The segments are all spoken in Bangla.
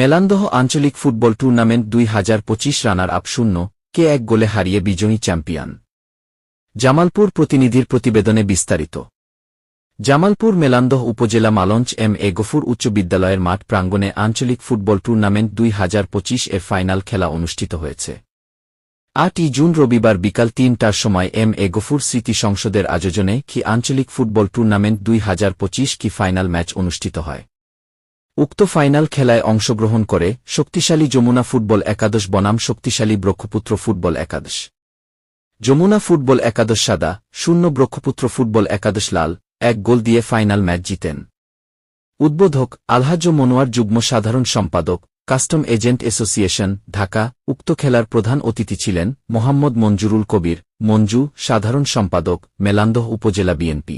মেলান্দহ আঞ্চলিক ফুটবল টুর্নামেন্ট দুই হাজার পঁচিশ রানার আপ শূন্য, কে এক গোলে হারিয়ে বিজয়ী চ্যাম্পিয়ন। জামালপুর প্রতিনিধির প্রতিবেদনে বিস্তারিত। জামালপুর মেলান্দহ উপজেলা মালঞ্চ এম এ গফুর উচ্চ বিদ্যালয়ের মাঠ প্রাঙ্গণে আঞ্চলিক ফুটবল টুর্নামেন্ট দুই হাজার পঁচিশ এর ফাইনাল খেলা অনুষ্ঠিত হয়েছে। আটই জুন রবিবার বিকাল তিনটার সময় এম এ গফুর স্মৃতি সংসদের আয়োজনে কি আঞ্চলিক ফুটবল টুর্নামেন্ট দুই হাজার পঁচিশ কি ফাইনাল ম্যাচ অনুষ্ঠিত হয়? উক্ত ফাইনাল খেলায় অংশগ্রহণ করে শক্তিশালী যমুনা ফুটবল একাদশ বনাম শক্তিশালী ব্রহ্মপুত্র ফুটবল একাদশ। যমুনা ফুটবল একাদশ সাদা, শূন্য ব্রহ্মপুত্র ফুটবল একাদশ লাল, এক গোল দিয়ে ফাইনাল ম্যাচ জিতেন। উদ্বোধক আলহাজ মনোয়ার যুগ্ম সাধারণ সম্পাদক, কাস্টম এজেন্ট অ্যাসোসিয়েশন, ঢাকা, উক্ত খেলার প্রধান অতিথি ছিলেন মোহাম্মদ মঞ্জুরুল কবির, মঞ্জু, সাধারণ সম্পাদক, মেলান্দহ উপজেলা বিএনপি।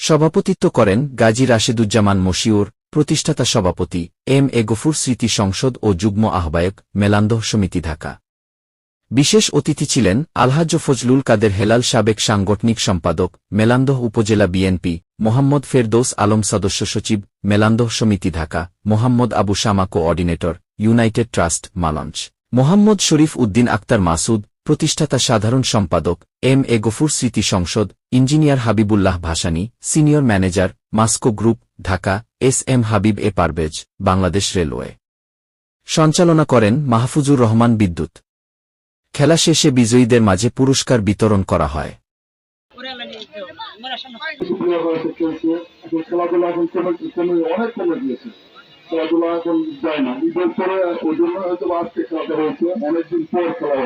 সভাপতিত্ব করেন গাজী রাশেদুজ্জামান মশিউর প্রতিষ্ঠাতা সভাপতি এম এ গফুর স্মৃতি সংসদ ও যুগ্ম আহ্বায়ক মেলান্দহ সমিতি ঢাকা। বিশেষ অতিথি ছিলেন আলহাজ্য ফজলুল কাদের হেলাল সাবেক সাংগঠনিক সম্পাদক মেলান্দহ উপজেলা বিএনপি, মোহাম্মদ ফেরদৌস আলম সদস্য সচিব মেলান্দহ সমিতি Dhaka, Mohammad Abu Shama coordinator, united trust Malancha. Mohammad Sharif Uddin Akter Masud, প্রতিষ্ঠাতা সাধারণ সম্পাদক এম এ গফুর স্মৃতি সংসদ, engineer Habibullah Bhasani, senior manager, Masco group Dhaka, S M Habib A Parvez, Bangladesh railway. সঞ্চালনা করেন মাহফুজুর রহমান বিদ্যুৎ। খেলা শেষে বিজয়ীদের মাঝে পুরস্কার বিতরণ করা হয়। খেলাধুলা এখন যায় না ওই জন্য হয়তো আজকে খেলাটা হয়েছে অনেকদিন পর খেলা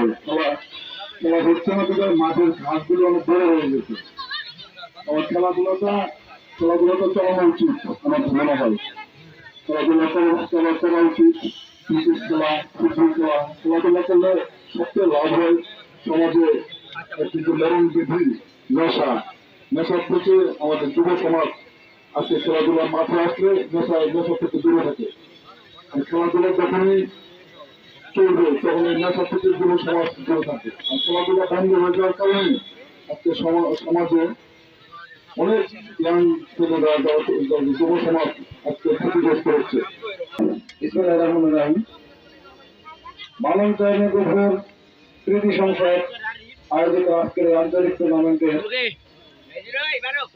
খেলা মাঠের ঘাসগুলো অনেক বড় হয়ে গেছে খেলাধুলাটা খেলাধুলাটা চালানো উচিত, আমার মনে হয় খেলাধুলা করা করা উচিত ক্রিকেট খেলা, ফুটবল খেলা। খেলাধুলা করলে সবচেয়ে লাভ হয় সমাজে কিন্তু মরণ বৃদ্ধি, নেশা। নেশার থেকে আমাদের যুব সমাজ আজকে খেলাধুলার মাঠে আসলে নেশা নেশা থেকে দূরে থাকে। আর খেলাধুলা যখনই চলবে তখন এই নেশা থেকে যুব সমাজ দূরে থাকে। আর খেলাধুলা বন্ধ হয়ে যাওয়ার কারণে আজকে সমা- সমাজে অনেক ইয়াং ছেলেরা যুব সমাজ আজকে ক্ষতিগ্রস্ত হচ্ছে। ইসমাইল রহমান রাহিম মানব চাইনের উপর স্মৃতি সংসদ আয়োজিত আজকের আন্তরিক টুর্নামেন্টে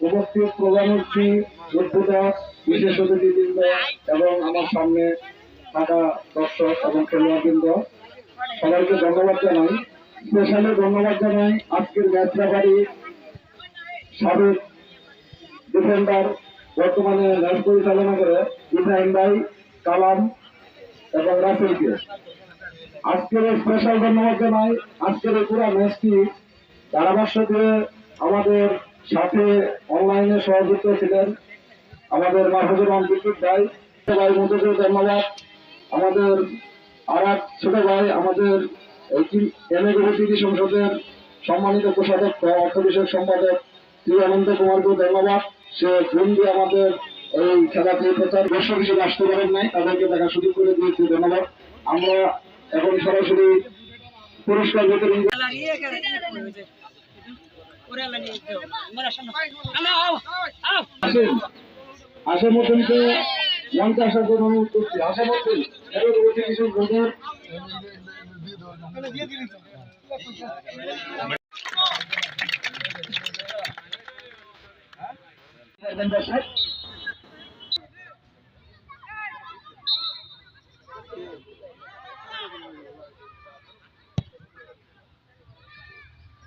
উপস্থিত প্রধানমন্ত্রী উদ্বোধক বিশেষ অতিথিবৃন্দ এবং আমার সামনে থাকা দর্শক এবং খেলোয়াড়বৃন্দ, সবাইকে ধন্যবাদ জানাই। স্পেশালি ধন্যবাদ জানাই আজকের ম্যাচ রেফারি সাবেক ডিফেন্ডার বর্তমানে ম্যাচ পরিচালনা করে ইব্রাহিম ভাই, কালাম এবং রাসেলকে। আজকের স্পেশাল ধন্যবাদ জানাই। আজকের এই পুরো ম্যাচটি ধারাভাষ্য দিয়ে আমাদের সাথে অনলাইনে সহযুক্ত ছিলেন, আমাদের মাহফুজুর রহমান বিদ্যুৎ ভাই ভাই মধ্যে ধন্যবাদ। আমাদের আর এক ছোট ভাই, আমাদের এম সংসদের সম্মানিত কোষাধ্যক্ষ অর্থ বিষয়ক সম্পাদক শ্রী অনন্ত কুমারকে ধন্যবাদ। সে ফোন দিয়ে আমাদের এই খেলাতে প্রচার দর্শক হিসেবে আসতে পারেন নাই তাদেরকে দেখা সুযোগ করে দিয়েছে ধন্যবাদ। আমরা এখন সরাসরি পুরস্কার বিতরণ আসেন আশামুদ্দিনকে মঞ্চে আসার জন্য অনুরোধ করছি। আশামুদ্দিন এবার বলছি কিছু বলুন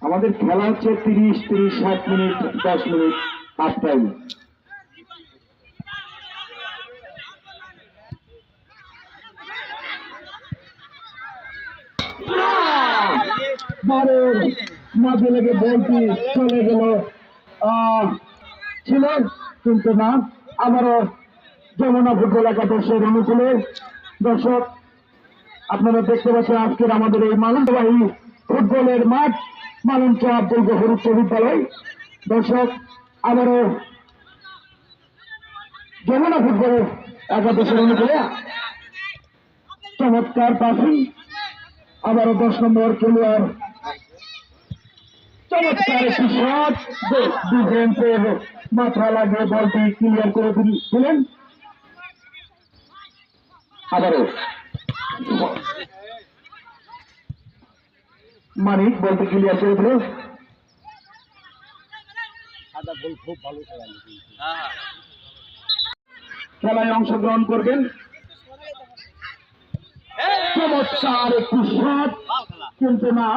আমাদের খেলা হচ্ছে তিরিশ তিরিশ সাত মিনিট দশ মিনিট হাফ টাইম মাঝে লেগে বলটি চলে গেল। আহ, ছিল কিন্তু না। আবারও যমুনা ফুটবল একাদশের অনুকূলে। দর্শক, আপনারা দেখতে পাচ্ছেন আজকের আমাদের এই মালন্দবাহী ফুটবলের মাঠ মালঞ্চ আব্দুল গফর উচ্চ বিদ্যালয়। দর্শক আবারও যমুনা ফুটবল একাদশের অনুকূলে। চমৎকার পাসিং আবারও দশ নম্বর খেলোয়াড় চমৎকার একটি শট ডিফেন্সের মাথা লাগিয়ে বলটি ক্লিয়ার করে দিলেন। আবারও। মানিক বলতে ক্লিয়ার করে দিল। খেলায় অংশগ্রহণ করবেন। চমৎকার একটি শট কিন্তু না।